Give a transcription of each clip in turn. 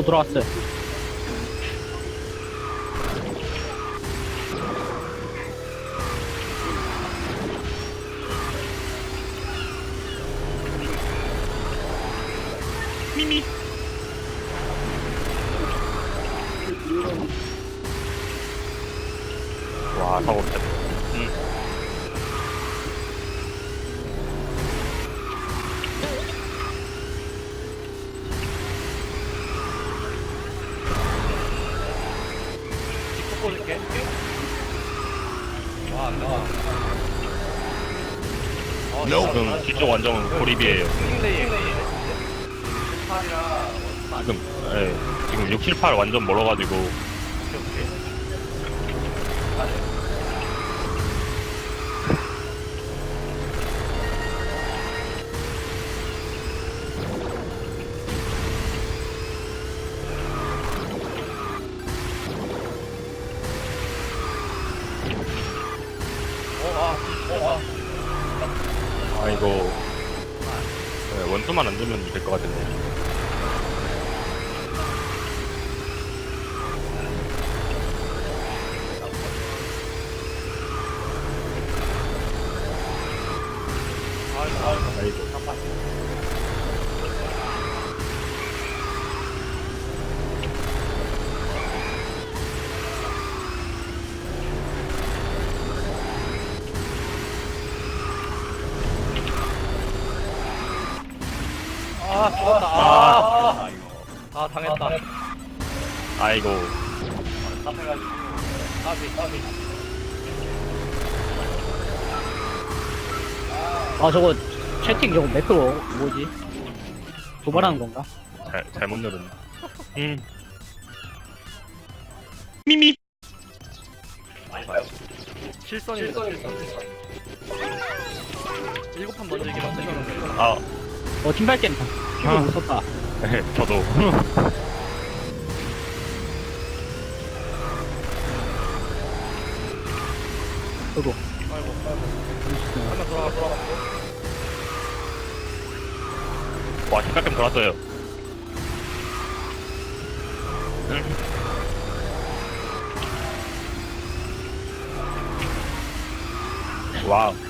저 돌아왔어요. 미미. 와, 사고 없다. 지금 뒤쪽 완전 고립이에요. 지금, 예, 지금 6, 7, 8 완전 멀어가지고. 원투만 안 주면 될 것 같은데. 아이고. 아, 죽었다. 아, 아, 당했다. 아이고. 답해가지고. 까비, 까비. 아, 저거 채팅 저거 매크로 뭐지? 도발하는 건가? 잘, 잘못 누른. 음. 미미. 실선입니다, 실선. 일곱 판 먼저 이게 맞춰주는 거예요. 아, 어, 팀발 게임 피부 못 썼다. 예, 저도. 저도. 아이고, 한명 돌아가, 돌아가. 와, 심각한 돌았어요. 와우.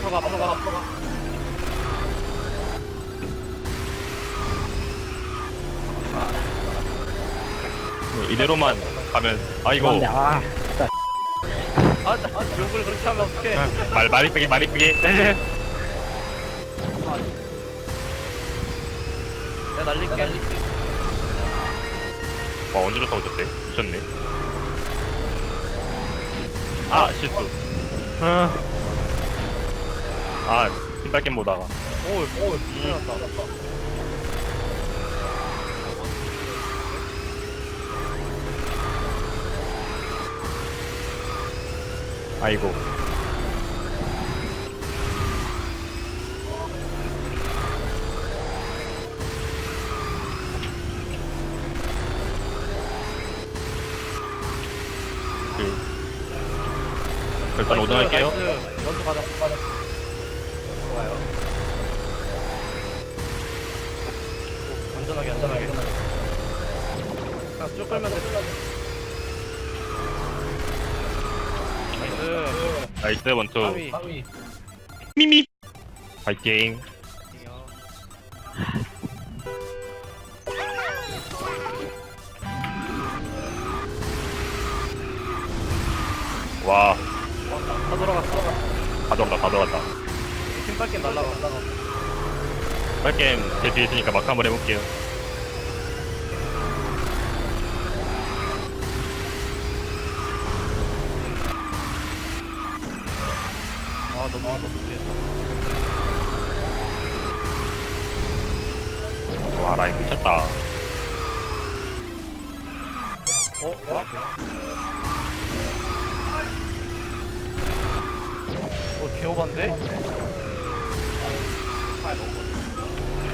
앞으로 가, 앞으로 가, 앞으로 가. 이대로만 가면, 아이고. 아, 진짜. 아, 나, 아, 욕을 그렇게 하면 어떡해. 말, 많이 빼기, 많이 빼기. 내가 날릴게. 와, 언제 좋다 오셨대? 미쳤네. 아, 실수. 아, 아 신발겜 보다가. 오, 오, 큰일 났다. 아이고. 그, 일단 오등할게요. 먼저 가자, 좋아요. 안전하게, 안전하게. 그냥 쭉 끌면 돼. 나이스. 나이스 원투. 미미. 파이팅. 와, 다 돌아가, 돌아가. 다 들어갔다, 다 들어갔다. 팀밖에 날라가. 제 뒤에 있으니까 막 한번 해볼게요. 아, 너무 못했어. 와, 라인 미쳤다. 어? 어? 어, 개오반데?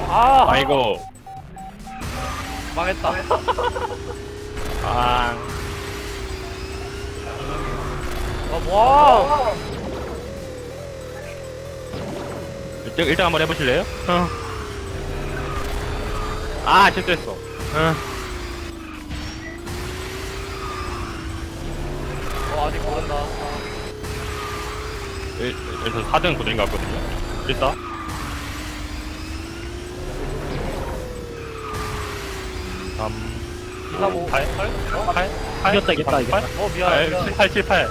아! 아이고. 망했다. 아, 아, 와! 일단, 일단 한번 해보실래요? 어. 아 실수했어 응. 어 아직 모른다 일- 일단 4등 고정 같거든요 일사 3 235 8 8 8 이겼다, 이겼다, 이겼다. 어 미안 미안 7 8 7 8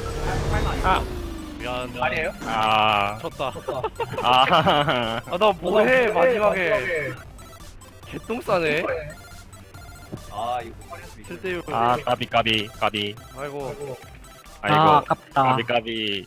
미안 미안 아니에요? 아, 졌다. 아, 아나 뭐해 마지막에. 개똥 싸네. 아 이거 7대6 아, 까비, 까비, 까비. 아이고. 아이고, 아, 아깝다. 까비, 까비.